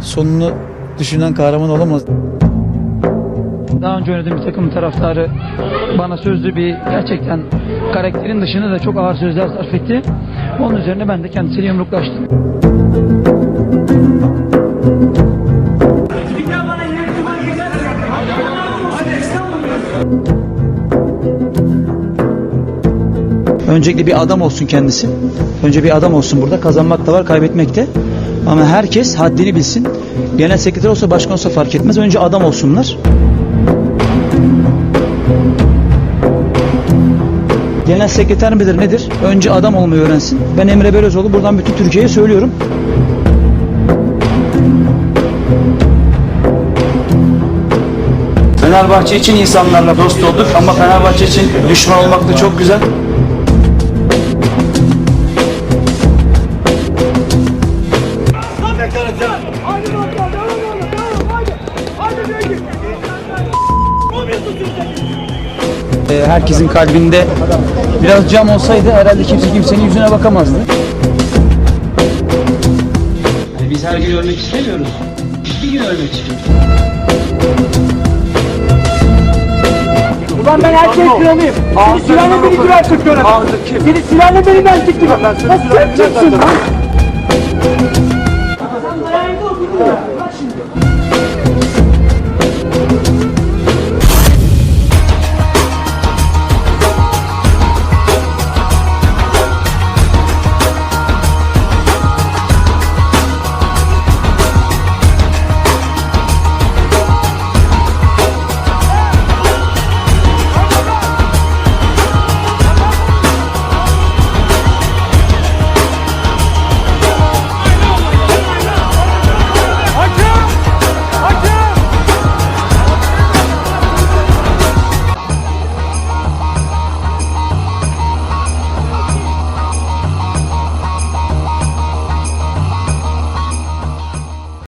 Sonunu düşünen kahraman olamaz. Daha önce oynadığım bir takımın taraftarı bana sözlü bir gerçekten karakterin dışında da çok ağır sözler sarf etti. Onun üzerine ben de kendisiyle yumruklaştım. Öncelikle bir adam olsun kendisi. Önce bir adam olsun burada. Kazanmak da var, kaybetmek de. Ama herkes haddini bilsin. Genel sekreter olsa başkan olsa fark etmez. Önce adam olsunlar. Genel sekreter midir nedir? Önce adam olmayı öğrensin. Ben Emre Belözoğlu buradan bütün Türkiye'ye söylüyorum. Fenerbahçe için insanlarla dost olduk ama Fenerbahçe için düşman olmak da çok güzel. Herkesin kalbinde biraz cam olsaydı herhalde kimse kimsenin yüzüne bakamazdı. Yani biz her gün ölmek istemiyoruz. Bir gün ölmek istiyoruz. Ulan ben her şeyin kralıyım. Seni silahla beni güven çıkıyorum. Seni silahla beni ben çıktım. Lan sen kimsin lan?